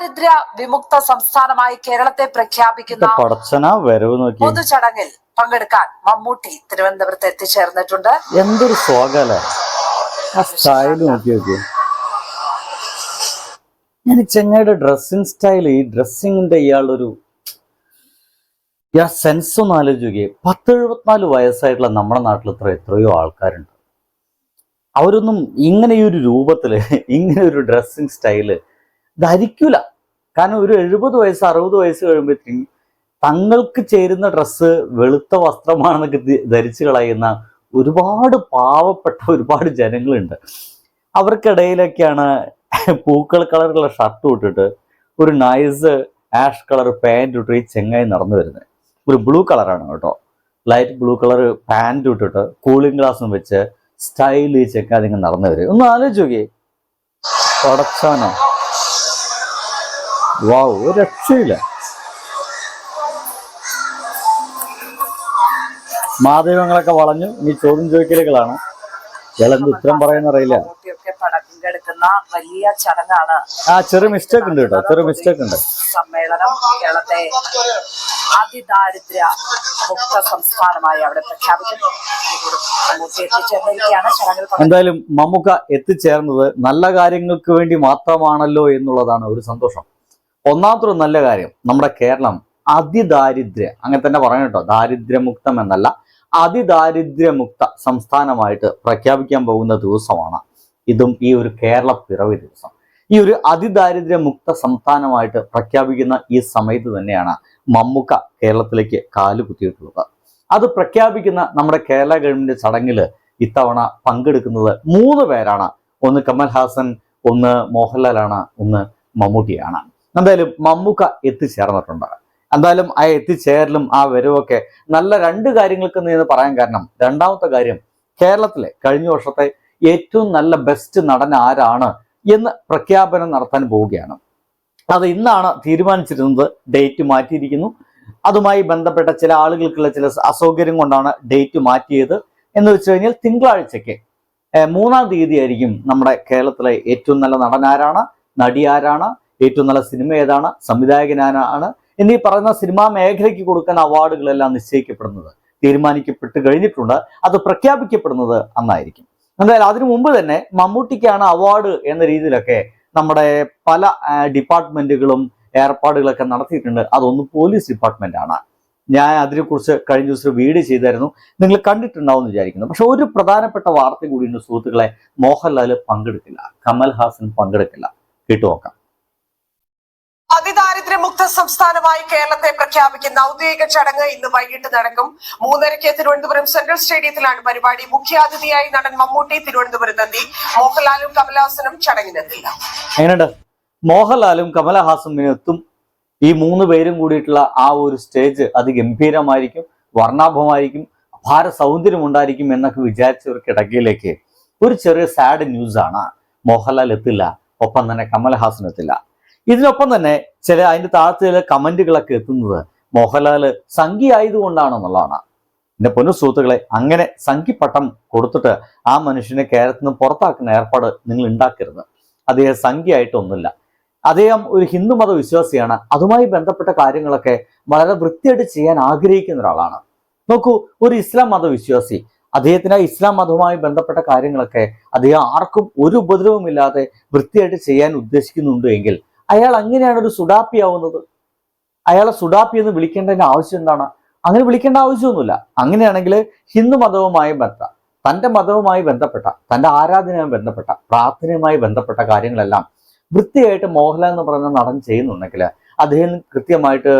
അതിദാരിദ്ര്യ വിമുക്ത സംസ്ഥാനമായി കേരളത്തെ പ്രഖ്യാപിക്കുന്ന പൊതുചടങ്ങിൽ പങ്കെടുക്കാൻ മമ്മൂട്ടി തിരുവനന്തപുരത്ത് എത്തിച്ചേർന്നിട്ടുണ്ട്. എന്തൊരു സ്വാഗല ഞാൻ ചെങ്ങയുടെ ഡ്രസ്സിങ് സ്റ്റൈൽ ഈ ഡ്രസ്സിങ്ങിന്റെ ഇയാളൊരു സെൻസ് ഒന്ന് ആലോചിക്കുകയെ പത്ത് എഴുപത്തിനാല് വയസ്സായിട്ടുള്ള നമ്മുടെ നാട്ടിൽ ഇത്ര എത്രയോ ആൾക്കാരുണ്ട്. അവരൊന്നും ഇങ്ങനെ ഈ ഒരു രൂപത്തിൽ ഇങ്ങനെ ഒരു ഡ്രസ്സിങ് സ്റ്റൈൽ ധരിക്കൂല. കാരണം ഒരു എഴുപത് വയസ്സ് അറുപത് വയസ്സ് കഴിയുമ്പോഴത്തേക്കും തങ്ങൾക്ക് ചേരുന്ന ഡ്രസ്സ് വെളുത്ത വസ്ത്രമാണെന്നൊക്കെ ധരിച്ചു കളയുന്ന ഒരുപാട് പാവപ്പെട്ട ഒരുപാട് ജനങ്ങളുണ്ട്. അവർക്കിടയിലൊക്കെയാണ് പൂക്കൾ കളറുള്ള ഷർട്ട് ഇട്ടിട്ട് ഒരു നൈസ് ആഷ് കളർ പാന്റ് ഇട്ട് ഈ ചെങ്ങായി നടന്നു വരുന്നത്. ഒരു ബ്ലൂ കളറാണ് കേട്ടോ. ലൈറ്റ് ബ്ലൂ കളർ പാന്റ് ഇട്ടിട്ട് കൂളിംഗ് ഗ്ലാസ്സും വെച്ച് സ്റ്റൈൽ ഈ ഇങ്ങനെ നടന്നു വരും. ഒന്ന് ആലോചിച്ച് നോക്കിയേ. പടച്ചാനോ വാവ് ഒരു രക്ഷയില്ല. മാധ്യമങ്ങളൊക്കെ വളഞ്ഞു. ഇനി ചോദ്യം ചോദിക്കലുകളാണ്. ഇളന്ത് ഉത്തരം പറയുന്ന അറിയില്ല മമ്മൂട്ടിയൊക്കെ പങ്കെടുക്കുന്ന വലിയ ചടങ്ങാണ്. ആ ചെറിയ മിസ്റ്റേക്ക് ഉണ്ട് കേട്ടോ. ചെറിയ മിസ്റ്റേക്ക് ഉണ്ട്. സമ്മേളനം കേരളത്തെ അതിദാരിദ്ര്യ മുക്ത സംസ്ഥാനമായി അവിടെ പ്രഖ്യാപിക്കുന്നു. മമ്മൂട്ടി എത്തിച്ചേർന്നിരിക്കുകയാണ്. ചടങ്ങിൽ പങ്കെടുക്കുന്നത് എന്തായാലും മമ്മുക്ക എത്തിച്ചേർന്നത് നല്ല കാര്യങ്ങൾക്ക് വേണ്ടി മാത്രമാണല്ലോ എന്നുള്ളതാണ് ഒരു സന്തോഷം. ഒന്നാമത്തെ ഒരു നല്ല കാര്യം നമ്മുടെ കേരളം അതിദാരിദ്ര്യ അങ്ങനെ തന്നെ പറയണം കേട്ടോ ദാരിദ്ര്യമുക്തം എന്നല്ല അതിദാരിദ്ര്യമുക്ത സംസ്ഥാനമായിട്ട് പ്രഖ്യാപിക്കാൻ പോകുന്ന ദിവസമാണ് ഇതും ഈ ഒരു കേരള പിറവി ദിവസം. ഈ ഒരു അതിദാരിദ്ര്യമുക്ത സംസ്ഥാനമായിട്ട് പ്രഖ്യാപിക്കുന്ന ഈ സമയത്ത് തന്നെയാണ് മമ്മുക്ക കേരളത്തിലേക്ക് കാൽ കുത്തിയിട്ടുള്ളത്. അത് പ്രഖ്യാപിക്കുന്ന നമ്മുടെ കേരള ഗവൺമെന്റ് ചടങ്ങിൽ ഇത്തവണ പങ്കെടുക്കുന്നത് മൂന്ന് പേരാണ്. ഒന്ന് കമൽ ഹാസൻ ഒന്ന് മോഹൻലാലാണ് ഒന്ന് മമ്മൂട്ടിയാണ്. എന്തായാലും മമ്മൂക്ക എത്തിച്ചേർന്നിട്ടുണ്ട്. എന്തായാലും ആ എത്തിച്ചേരലും ആ വരവൊക്കെ നല്ല രണ്ട് കാര്യങ്ങൾക്ക് നിന്ന് പറയാൻ കാരണം. രണ്ടാമത്തെ കാര്യം കേരളത്തിലെ കഴിഞ്ഞ വർഷത്തെ ഏറ്റവും നല്ല ബെസ്റ്റ് നടൻ ആരാണ് എന്ന് പ്രഖ്യാപനം നടത്താൻ പോവുകയാണ്. അത് ഇന്നാണ് തീരുമാനിച്ചിരുന്നത് ഡേറ്റ് മാറ്റിയിരിക്കുന്നു. അതുമായി ബന്ധപ്പെട്ട ചില ആളുകൾക്കുള്ള ചില അസൗകര്യം കൊണ്ടാണ് ഡേറ്റ് മാറ്റിയത്. എന്ന് വെച്ച് കഴിഞ്ഞാൽ തിങ്കളാഴ്ചയ്ക്ക് മൂന്നാം തീയതി ആയിരിക്കും നമ്മുടെ കേരളത്തിലെ ഏറ്റവും നല്ല നടൻ ആരാണ് നടി ആരാണ് ഏറ്റവും നല്ല സിനിമ ഏതാണ്? സംവിധായകനാണ് എന്നീ പറയുന്ന സിനിമാ മേഖലയ്ക്ക് കൊടുക്കുന്ന അവാർഡുകളെല്ലാം നിശ്ചയിക്കപ്പെടുന്നത്. തീരുമാനിക്കപ്പെട്ട് കഴിഞ്ഞിട്ടുണ്ട്. അത് പ്രഖ്യാപിക്കപ്പെടുന്നത് അന്നായിരിക്കും. എന്തായാലും അതിനു മുമ്പ് തന്നെ മമ്മൂട്ടിക്കാണ് അവാർഡ് എന്ന രീതിയിലൊക്കെ നമ്മുടെ പല ഡിപ്പാർട്ട്മെന്റുകളും ഏർപ്പാടുകളൊക്കെ നടത്തിയിട്ടുണ്ട്. അതൊന്ന് പോലീസ് ഡിപ്പാർട്ട്മെന്റ് ആണ് ഞാൻ അതിനെക്കുറിച്ച് കഴിഞ്ഞ ദിവസം വീഡിയോ ചെയ്തായിരുന്നു. നിങ്ങൾ കണ്ടിട്ടുണ്ടാവും എന്ന് വിചാരിക്കുന്നു. പക്ഷെ ഒരു പ്രധാനപ്പെട്ട വാർത്ത കൂടിയുണ്ട് സുഹൃത്തുക്കളെ മോഹൻലാൽ പങ്കെടുക്കില്ല. കമൽ ഹാസൻ പങ്കെടുക്കില്ല. കേട്ടു നോക്കാം. അതിദാരിദ്ര്യമുക്ത സംസ്ഥാനമായി കേരളത്തെ പ്രഖ്യാപിക്കുന്ന ഔദ്യോഗിക ചടങ്ങ് ഇന്ന് വൈകിട്ട് നടക്കും. മൂന്നരയ്ക്ക് തിരുവനന്തപുരം സെൻട്രൽ സ്റ്റേഡിയത്തിലാണ് പരിപാടി. മുഖ്യാതിഥിയായി നടൻ മമ്മൂട്ടി തിരുവനന്തപുരത്തെത്തി. മോഹൻലാലും കമലഹാസനും ചടങ്ങിനെത്തില്ല. മോഹൻലാലും കമലഹാസനും എത്തും. ഈ മൂന്ന് പേരും കൂടിയിട്ടുള്ള ആ ഒരു സ്റ്റേജ് അത് ഗംഭീരമായിരിക്കും വർണാഭമായിരിക്കും അപാര സൗന്ദര്യം ഉണ്ടായിരിക്കും എന്നൊക്കെ വിചാരിച്ചവർക്കിടയ്ക്കിലേക്ക് ഒരു ചെറിയ സാഡ് ന്യൂസാണ് മോഹൻലാൽ എത്തില്ല ഒപ്പം തന്നെ കമൽഹാസൻ എത്തില്ല. ഇതിനൊപ്പം തന്നെ ചില അതിന്റെ താഴത്ത് ചില കമന്റുകളൊക്കെ എത്തുന്നത് മോഹൻലാൽ സംഖ്യ ആയതുകൊണ്ടാണെന്നുള്ളതാണ് എന്റെ പൊന്നു സുഹൃത്തുക്കളെ അങ്ങനെ സംഖ്യപ്പട്ടം കൊടുത്തിട്ട് ആ മനുഷ്യനെ കേരളത്തിൽ നിന്ന് പുറത്താക്കുന്ന ഏർപ്പാട് നിങ്ങൾ ഉണ്ടാക്കരുത്. അദ്ദേഹം സംഖ്യയായിട്ടൊന്നുമില്ല. അദ്ദേഹം ഒരു ഹിന്ദുമത വിശ്വാസിയാണ് അതുമായി ബന്ധപ്പെട്ട കാര്യങ്ങളൊക്കെ വളരെ വൃത്തിയായിട്ട് ചെയ്യാൻ ആഗ്രഹിക്കുന്ന ഒരാളാണ്. നോക്കൂ ഒരു ഇസ്ലാം മത വിശ്വാസി അദ്ദേഹത്തിന് ആ ഇസ്ലാം മതവുമായി ബന്ധപ്പെട്ട കാര്യങ്ങളൊക്കെ അദ്ദേഹം ആർക്കും ഒരു ഉപദ്രവമില്ലാതെ വൃത്തിയായിട്ട് ചെയ്യാൻ ഉദ്ദേശിക്കുന്നുണ്ട് എങ്കിൽ അയാൾ അങ്ങനെയാണ് ഒരു സുഡാപ്പി ആവുന്നത് അയാളെ സുഡാപ്പി എന്ന് വിളിക്കേണ്ടതിന് ആവശ്യം എന്താണ്? അങ്ങനെ വിളിക്കേണ്ട ആവശ്യമൊന്നുമില്ല. അങ്ങനെയാണെങ്കിൽ ഹിന്ദു മതവുമായി ബന്ധ തന്റെ മതവുമായി ബന്ധപ്പെട്ട തന്റെ ആരാധനയുമായി ബന്ധപ്പെട്ട പ്രാർത്ഥനയുമായി ബന്ധപ്പെട്ട കാര്യങ്ങളെല്ലാം വൃത്തിയായിട്ട് മോഹൻലാൽ എന്ന് പറയുന്ന നടൻ ചെയ്യുന്നുണ്ടെങ്കിൽ അദ്ദേഹം കൃത്യമായിട്ട്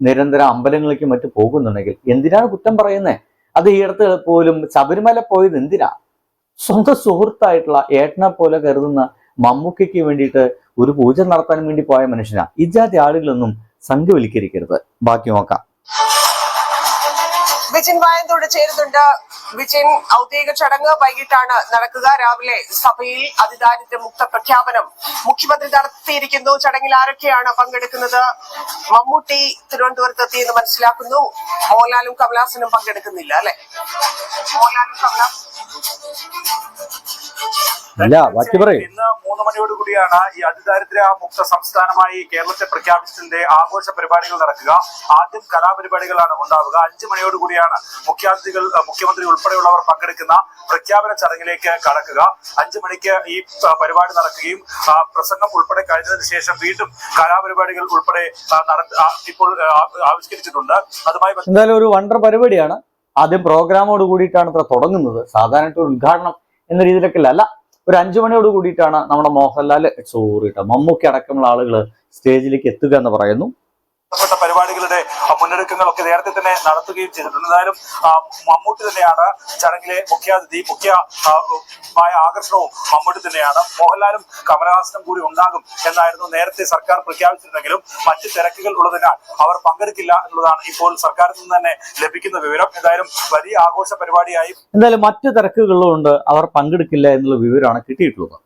നിരന്തരം അമ്പലങ്ങളിലേക്ക് മറ്റു പോകുന്നുണ്ടെങ്കിൽ എന്തിനാണ് കുറ്റം പറയുന്നത് അത് ഈ അടുത്ത് പോലും ശബരിമല പോയത് എന്തിനാ? സ്വന്തം സുഹൃത്തായിട്ടുള്ള ഏട്ടനെ പോലെ കരുതുന്ന മമ്മൂക്കയ്ക്ക് വേണ്ടിയിട്ട് ഒരു പൂജ നടത്താൻ വേണ്ടി പോയ മനുഷ്യനാ. ഇജാതി ആളുകളൊന്നും സംഘവൽക്കരിക്കരുത്. ബാക്കി നോക്കാം. വിജിൻ വായന്തോട് ചേരുന്നുണ്ട്. വിജിൻ ഔദ്യോഗിക ചടങ്ങ് വൈകിട്ടാണ് നടക്കുക. രാവിലെ സഭയിൽ അതിദാരിദ്ര്യ മുക്ത പ്രഖ്യാപനം മുഖ്യമന്ത്രി നടത്തിയിരിക്കുന്നു. ചടങ്ങിൽ ആരൊക്കെയാണ് പങ്കെടുക്കുന്നത്? മമ്മൂട്ടി തിരുവനന്തപുരത്ത് എത്തിയെന്ന് മനസ്സിലാക്കുന്നു. മോഹൻലാലും കമലാസനും പങ്കെടുക്കുന്നില്ല അല്ലെ? മോഹൻലാലും കമലാസനും ഇല്ല ബാക്കി പറയും. ഇന്ന് മൂന്ന് കൂടിയാണ് ഈ അതിദാരിദ്ര്യ മുക്ത സംസ്ഥാനമായി കേരളത്തെ പ്രഖ്യാപിച്ചതിന്റെ ആഘോഷ പരിപാടികൾ നടക്കുക. ആദ്യം കലാപരിപാടികളാണ് ഉണ്ടാവുക. അഞ്ചു മണിയോടുകൂടിയാണ് മുഖ്യാതിഥികൾ മുഖ്യമന്ത്രി ഉൾപ്പെടെയുള്ളവർ പങ്കെടുക്കുന്ന പ്രഖ്യാപന ചടങ്ങിലേക്ക് കടക്കുക. അഞ്ചു മണിക്ക് ഈ പരിപാടി നടക്കുകയും പ്രസംഗം ഉൾപ്പെടെ കഴിഞ്ഞതിന് ശേഷം വീണ്ടും കലാപരിപാടികൾ ഉൾപ്പെടെ ഇപ്പോൾ ആവിഷ്കരിച്ചിട്ടുണ്ട്. അതുമായി എന്തായാലും ഒരു വണ്ടർ പരിപാടിയാണ്. ആദ്യം പ്രോഗ്രാമോട് കൂടിയിട്ടാണ് ഇത്ര തുടങ്ങുന്നത്. സാധാരണ ഒരു ഉദ്ഘാടനം എന്ന രീതിയിലൊക്കെ അല്ല ഒരു അഞ്ചു മണിയോട് കൂടിയിട്ടാണ് നമ്മുടെ മോഹൻലാൽ സോറി കേട്ടോ മമ്മൂക്കി അടക്കമുള്ള ആളുകൾ സ്റ്റേജിലേക്ക് എത്തുക എന്ന് പറയുന്നു. ബന്ധപ്പെട്ട പരിപാടികളുടെ മുന്നൊരുക്കങ്ങളൊക്കെ നേരത്തെ തന്നെ നടത്തുകയും ചെയ്തിട്ടുണ്ട്. എന്തായാലും മമ്മൂട്ടി തന്നെയാണ് ചടങ്ങിലെ മുഖ്യാതിഥി മുഖ്യ ആകർഷണവും മമ്മൂട്ടി തന്നെയാണ്. മോഹൻലാലും കമലഹാസനും കൂടി ഉണ്ടാകും എന്നായിരുന്നു നേരത്തെ സർക്കാർ പ്രഖ്യാപിച്ചിരുന്നെങ്കിലും മറ്റ് തിരക്കുകൾ ഉള്ളതിനാൽ അവർ പങ്കെടുക്കില്ല എന്നുള്ളതാണ് ഇപ്പോൾ സർക്കാരിൽ നിന്ന് തന്നെ ലഭിക്കുന്ന വിവരം. എന്തായാലും വലിയ ആഘോഷ പരിപാടിയായി. എന്തായാലും മറ്റ് തിരക്കുകളുണ്ട് അവർ പങ്കെടുക്കില്ല എന്നുള്ള വിവരമാണ് കിട്ടിയിട്ടുള്ളത്.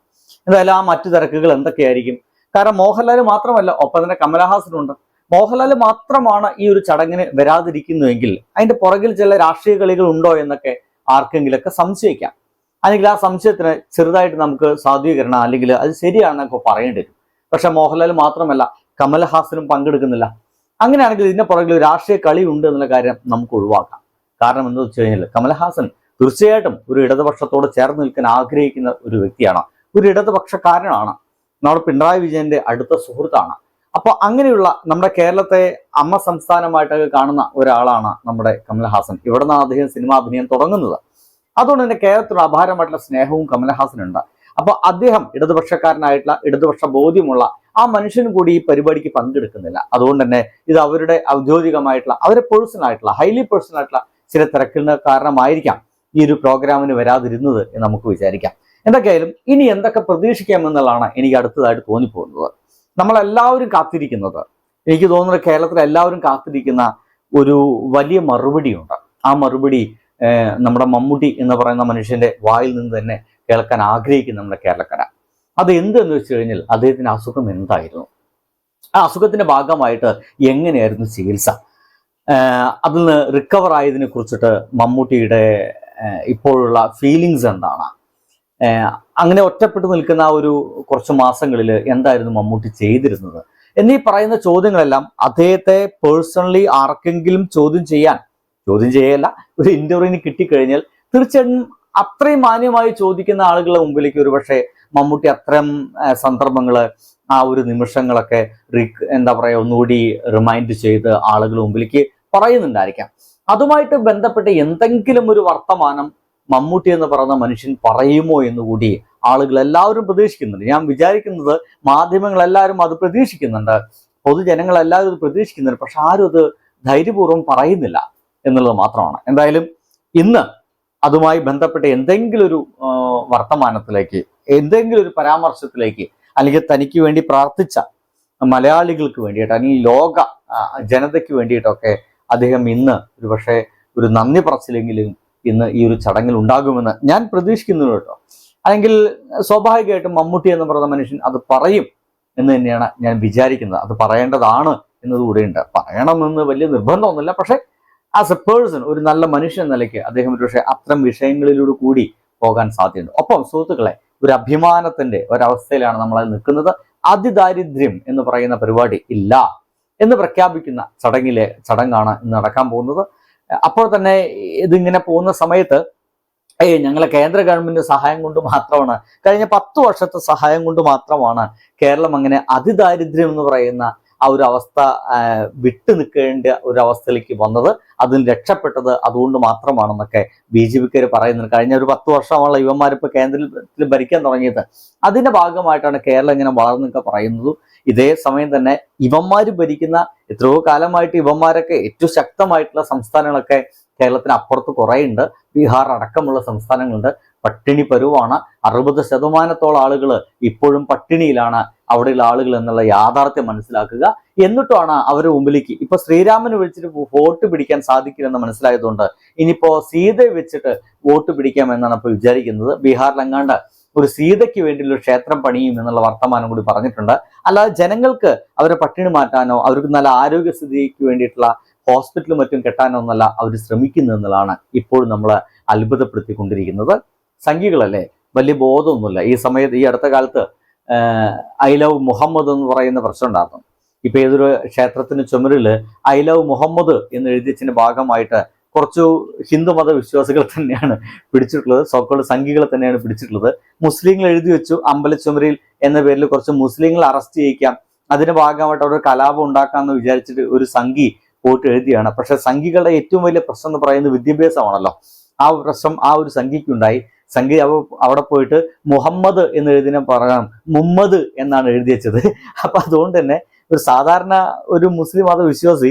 എന്തായാലും ആ മറ്റു തിരക്കുകൾ എന്തൊക്കെയായിരിക്കും? കാരണം മോഹൻലാൽ മാത്രമല്ല ഒപ്പം തന്നെ കമലഹാസനുണ്ട് മോഹൻലാൽ മാത്രമാണ് ഈ ഒരു ചടങ്ങിന് വരാതിരിക്കുന്നുവെങ്കിൽ അതിന്റെ പുറകിൽ ചില രാഷ്ട്രീയ കളികൾ ഉണ്ടോ എന്നൊക്കെ ആർക്കെങ്കിലൊക്കെ സംശയിക്കാം. അല്ലെങ്കിൽ ആ സംശയത്തിന് ചെറുതായിട്ട് നമുക്ക് സാധൂകരണം അല്ലെങ്കിൽ അത് ശരിയാണെന്നൊക്കെ പറയേണ്ടി വരും. പക്ഷെ മോഹൻലാൽ മാത്രമല്ല കമൽഹാസനും പങ്കെടുക്കുന്നില്ല. അങ്ങനെയാണെങ്കിൽ ഇതിന്റെ പുറകിൽ ഒരു രാഷ്ട്രീയ കളി ഉണ്ട് എന്നുള്ള കാര്യം നമുക്ക് ഒഴിവാക്കാം. കാരണം എന്താ വെച്ച് കഴിഞ്ഞാൽ കമൽഹാസൻ തീർച്ചയായിട്ടും ഒരു ഇടതുപക്ഷത്തോട് ചേർന്ന് നിൽക്കാൻ ആഗ്രഹിക്കുന്ന ഒരു വ്യക്തിയാണ്. ഒരു ഇടതുപക്ഷക്കാരനാണ്. നമ്മുടെ പിണറായി വിജയന്റെ അടുത്ത സുഹൃത്താണ്. അപ്പോൾ അങ്ങനെയുള്ള നമ്മുടെ കേരളത്തെ അമ്മ സംസ്ഥാനമായിട്ടൊക്കെ കാണുന്ന ഒരാളാണ് നമ്മുടെ കമൽഹാസൻ ഇവിടെ നിന്നാണ് അദ്ദേഹം സിനിമാ അഭിനയം തുടങ്ങുന്നത്. അതുകൊണ്ട് തന്നെ കേരളത്തിലുള്ള അപാരമായിട്ടുള്ള സ്നേഹവും കമൽഹാസനുണ്ട് അപ്പോൾ അദ്ദേഹം ഇടതുപക്ഷക്കാരനായിട്ടുള്ള ഇടതുപക്ഷ ബോധ്യമുള്ള ആ മനുഷ്യനും കൂടി ഈ പരിപാടിക്ക് പങ്കെടുക്കുന്നില്ല. അതുകൊണ്ട് തന്നെ ഇത് അവരുടെ ഔദ്യോഗികമായിട്ടുള്ള അവരെ പേഴ്സണൽ ആയിട്ടുള്ള ഹൈലി പേഴ്സണൽ ആയിട്ടുള്ള ചില തിരക്കിന് കാരണമായിരിക്കാം ഈ ഒരു പ്രോഗ്രാമിന് വരാതിരുന്നത് എന്ന് നമുക്ക് വിചാരിക്കാം. എന്തൊക്കെയായാലും ഇനി എന്തൊക്കെ പ്രതീക്ഷിക്കാമെന്നുള്ളതാണ് എനിക്ക് അടുത്തതായിട്ട് തോന്നിപ്പോകുന്നത്. നമ്മളെല്ലാവരും കാത്തിരിക്കുന്നത്. എനിക്ക് തോന്നുന്നത് കേരളത്തിൽ എല്ലാവരും കാത്തിരിക്കുന്ന ഒരു വലിയ മറുപടിയുണ്ട്. ആ മറുപടി നമ്മുടെ മമ്മൂട്ടി എന്ന് പറയുന്ന മനുഷ്യന്റെ വായിൽ നിന്ന് തന്നെ കേൾക്കാൻ ആഗ്രഹിക്കുന്ന നമ്മുടെ കേരളക്കര. അത് എന്തെന്ന് വെച്ച് കഴിഞ്ഞാൽ അദ്ദേഹത്തിന് അസുഖം എന്തായിരുന്നു? ആ അസുഖത്തിന്റെ ഭാഗമായിട്ട് എങ്ങനെയായിരുന്നു ചികിത്സ? അതിൽ നിന്ന് റിക്കവർ ആയതിനെ കുറിച്ചിട്ട് മമ്മൂട്ടിയുടെ ഇപ്പോഴുള്ള ഫീലിങ്സ് എന്താണ്? അങ്ങനെ ഒറ്റപ്പെട്ടു നിൽക്കുന്ന ആ ഒരു കുറച്ച് മാസങ്ങളിൽ എന്തായിരുന്നു മമ്മൂട്ടി ചെയ്തിരുന്നത്? എന്നീ പറയുന്ന ചോദ്യങ്ങളെല്ലാം അദ്ദേഹത്തെ പേഴ്സണലി ആർക്കെങ്കിലും ചോദ്യം ചെയ്യാൻ ചോദ്യം ചെയ്യല്ല ഒരു ഇന്റർവ്യൂവിന് കിട്ടിക്കഴിഞ്ഞാൽ തീർച്ചയായിട്ടും അത്രയും മാന്യമായി ചോദിക്കുന്ന ആളുകളുടെ മുമ്പിലേക്ക് ഒരുപക്ഷെ മമ്മൂട്ടി അത്തരം സന്ദർഭങ്ങൾ ആ ഒരു നിമിഷങ്ങളൊക്കെ എന്താ പറയുക ഒന്നുകൂടി റിമൈൻഡ് ചെയ്ത് ആളുകളുടെ മുമ്പിലേക്ക് പറയുന്നുണ്ടായിരിക്കാം. അതുമായിട്ട് ബന്ധപ്പെട്ട് എന്തെങ്കിലും ഒരു വർത്തമാനം മമ്മൂട്ടി എന്ന് പറയുന്ന മനുഷ്യൻ പറയുമോ എന്ന് കൂടി ആളുകൾ എല്ലാവരും പ്രതീക്ഷിക്കുന്നുണ്ട്. ഞാൻ വിചാരിക്കുന്നത് മാധ്യമങ്ങൾ എല്ലാവരും അത് പ്രതീക്ഷിക്കുന്നുണ്ട്. പൊതുജനങ്ങൾ എല്ലാവരും ഇത് പ്രതീക്ഷിക്കുന്നുണ്ട്. പക്ഷെ ആരും അത് ധൈര്യപൂർവം പറയുന്നില്ല എന്നുള്ളത് മാത്രമാണ്. എന്തായാലും ഇന്ന് അതുമായി ബന്ധപ്പെട്ട എന്തെങ്കിലും ഒരു വർത്തമാനത്തിലേക്ക് എന്തെങ്കിലും ഒരു പരാമർശത്തിലേക്ക് അല്ലെങ്കിൽ തനിക്ക് വേണ്ടി പ്രാർത്ഥിച്ച മലയാളികൾക്ക് വേണ്ടിയിട്ട് അല്ലെങ്കിൽ ലോക ജനതയ്ക്ക് വേണ്ടിയിട്ടൊക്കെ അദ്ദേഹം ഇന്ന് ഒരു പക്ഷേ ഒരു നന്ദി പറച്ചിലെങ്കിലും ഇന്ന് ഈ ഒരു ചടങ്ങിൽ ഉണ്ടാകുമെന്ന് ഞാൻ പ്രതീക്ഷിക്കുന്നു കേട്ടോ. അല്ലെങ്കിൽ സ്വാഭാവികമായിട്ടും മമ്മൂട്ടി എന്ന് പറയുന്ന മനുഷ്യൻ അത് പറയും എന്ന് തന്നെയാണ് ഞാൻ വിചാരിക്കുന്നത്. അത് പറയേണ്ടതാണ് എന്നതുകൂടെയുണ്ട് പറയണമെന്ന് വലിയ നിർബന്ധമൊന്നുമില്ല. പക്ഷേ ആസ് എ പേഴ്സൺ ഒരു നല്ല മനുഷ്യൻ എന്ന നിലയ്ക്ക് അദ്ദേഹം ഒരുപക്ഷെ അത്തരം വിഷയങ്ങളിലൂടെ കൂടി പോകാൻ സാധ്യതയുണ്ട്. ഒപ്പം സുഹൃത്തുക്കളെ ഒരു അഭിമാനത്തിന്റെ ഒരവസ്ഥയിലാണ് നമ്മൾ നിൽക്കുന്നത്. അതിദാരിദ്ര്യം എന്ന് പറയുന്ന പരിപാടി ഇല്ല എന്ന് പ്രഖ്യാപിക്കുന്ന ചടങ്ങിലെ ചടങ്ങാണ് ഇന്ന് നടക്കാൻ പോകുന്നത്. അപ്പോൾ തന്നെ ഇതിങ്ങനെ പോകുന്ന സമയത്ത് ഏയ് ഞങ്ങളെ കേന്ദ്ര ഗവൺമെന്റ് സഹായം കൊണ്ട് മാത്രമാണ്. കഴിഞ്ഞ പത്ത് വർഷത്തെ സഹായം കൊണ്ട് മാത്രമാണ് കേരളം അങ്ങനെ അതിദാരിദ്ര്യം എന്ന് പറയുന്ന ആ ഒരു അവസ്ഥ വിട്ടു നിൽക്കേണ്ട ഒരു അവസ്ഥയിലേക്ക് വന്നത്. അതിന് രക്ഷപ്പെട്ടത് അതുകൊണ്ട് മാത്രമാണെന്നൊക്കെ ബി ജെ പിക്കാർ പറയുന്നത് കഴിഞ്ഞ ഒരു പത്ത് വർഷമുള്ള യുവന്മാരിപ്പോൾ കേന്ദ്രത്തിൽ ഭരിക്കാൻ തുടങ്ങിയത്. അതിന്റെ ഭാഗമായിട്ടാണ് കേരളം ഇങ്ങനെ വളർന്നൊക്കെ പറയുന്നതും. ഇതേ സമയം തന്നെ ഇവന്മാർ ഭരിക്കുന്ന എത്രയോ കാലമായിട്ട് ഇവന്മാരൊക്കെ ഏറ്റവും ശക്തമായിട്ടുള്ള സംസ്ഥാനങ്ങളൊക്കെ കേരളത്തിന് അപ്പുറത്ത് കുറേ ഉണ്ട് ബീഹാർ അടക്കമുള്ള സംസ്ഥാനങ്ങളുണ്ട്. പട്ടിണി പരുവാണ്. അറുപത് ശതമാനത്തോളം ആളുകൾ ഇപ്പോഴും പട്ടിണിയിലാണ് അവിടെയുള്ള ആളുകൾ എന്നുള്ള യാഥാർത്ഥ്യം മനസ്സിലാക്കുക. എന്നിട്ടാണ് അവരുടെ മുമ്പിലേക്ക് ഇപ്പൊ ശ്രീരാമന് വിളിച്ചിട്ട് വോട്ട് പിടിക്കാൻ സാധിക്കില്ലെന്ന് മനസ്സിലായതുകൊണ്ട് ഇനിയിപ്പോ സീതയെ വെച്ചിട്ട് വോട്ട് പിടിക്കാം എന്നാണ് ഇപ്പോൾ വിചാരിക്കുന്നത്. ബീഹാറിലെങ്ങാണ്ട് ഒരു സീതയ്ക്ക് വേണ്ടിയുള്ള ക്ഷേത്രം പണിയും എന്നുള്ള വർത്തമാനം കൂടി പറഞ്ഞിട്ടുണ്ട്. അല്ലാതെ ജനങ്ങൾക്ക് അവരെ പട്ടിണി മാറ്റാനോ അവർക്ക് നല്ല ആരോഗ്യസ്ഥിതിക്ക് വേണ്ടിയിട്ടുള്ള ഹോസ്പിറ്റലും മറ്റും കെട്ടാനോ എന്നല്ല അവർ ശ്രമിക്കുന്നു എന്നുള്ളതാണ് ഇപ്പോഴും നമ്മൾ അത്ഭുതപ്പെടുത്തിക്കൊണ്ടിരിക്കുന്നത്. സംഖ്യകളല്ലേ? വലിയ ബോധമൊന്നുമില്ല. ഈ സമയത്ത് ഈ അടുത്ത കാലത്ത് ഐ ലവ് മുഹമ്മദ് എന്ന് പറയുന്ന പ്രശ്നം ഉണ്ടായിരുന്നു. ഇപ്പൊ ഏതൊരു ക്ഷേത്രത്തിന് ചുമരിൽ ഐ ലവ് മുഹമ്മദ് എന്ന് എഴുതിയതിന്റെ ഭാഗമായിട്ട് കുറച്ചു ഹിന്ദുമത വിശ്വാസികൾ തന്നെയാണ് പിടിച്ചിട്ടുള്ളത്. സോക്കോട് സംഘികളെ തന്നെയാണ് പിടിച്ചിട്ടുള്ളത്. മുസ്ലിങ്ങൾ എഴുതി വെച്ചു അമ്പലച്ചുമരിൽ എന്ന പേരിൽ കുറച്ച് മുസ്ലിങ്ങൾ അറസ്റ്റ് ചെയ്യിക്കാം. അതിന്റെ ഭാഗമായിട്ട് അവിടെ കലാപം ഉണ്ടാക്കാമെന്ന് വിചാരിച്ചിട്ട് ഒരു സംഘി പോയിട്ട് എഴുതിയാണ്. പക്ഷെ സംഘികളുടെ ഏറ്റവും വലിയ പ്രശ്നം എന്ന് പറയുന്നത് വിദ്യാഭ്യാസമാണല്ലോ. ആ പ്രശ്നം ആ ഒരു സംഘിക്കുണ്ടായി. സംഘി അവ അവിടെ പോയിട്ട് മുഹമ്മദ് എന്ന് എഴുതിനെ പറയണം. മുഹമ്മദ് എന്നാണ് എഴുതി വെച്ചത്. അപ്പൊ അതുകൊണ്ട് തന്നെ ഒരു സാധാരണ ഒരു മുസ്ലിം മത വിശ്വാസി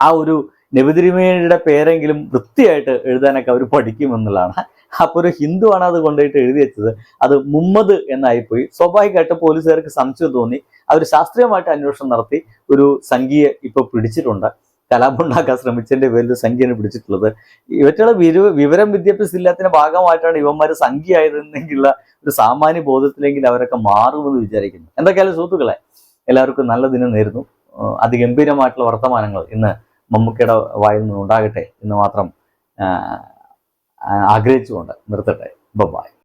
ആ ഒരു നബിതിരുമേനിയുടെ പേരെങ്കിലും വൃത്തിയായിട്ട് എഴുതാനൊക്കെ അവർ പഠിക്കുമെന്നുള്ളതാണ് അപ്പൊ ഒരു ഹിന്ദുവാണ് അത് കൊണ്ടുപോയിട്ട് എഴുതി വെച്ചത്. അത് മുഹമ്മദ് എന്നായിപ്പോയി. സ്വാഭാവികമായിട്ട് പോലീസുകാർക്ക് സംശയം തോന്നി. അവർ ശാസ്ത്രീയമായിട്ട് അന്വേഷണം നടത്തി. ഒരു സംഖ്യയെ ഇപ്പൊ പിടിച്ചിട്ടുണ്ട്. കലാപുണ്ടാക്കാൻ ശ്രമിച്ചതിന്റെ പേരിൽ സംഖ്യയാണ് പിടിച്ചിട്ടുള്ളത്. ഇവറ്റുള്ള വിരു വിവരം വിദ്യാഭ്യാസം ഭാഗമായിട്ടാണ് ഇവന്മാർ സംഖ്യയായിരുന്നെങ്കിലുള്ള ഒരു സാമാന്യ ബോധത്തിലെങ്കിൽ അവരൊക്കെ മാറുമെന്ന് വിചാരിക്കുന്നു. എന്തൊക്കെയാലും സുഹൃത്തുക്കളെ എല്ലാവർക്കും നല്ല ദിനം നേരുന്നു. അതിഗംഭീരമായിട്ടുള്ള വർത്തമാനങ്ങൾ ഇന്ന് മമ്മൂക്കയുടെ വായിൽ നിന്നുണ്ടാകട്ടെ എന്ന് മാത്രം ആഗ്രഹിച്ചുകൊണ്ട് നിർത്തട്ടെ. ബൈ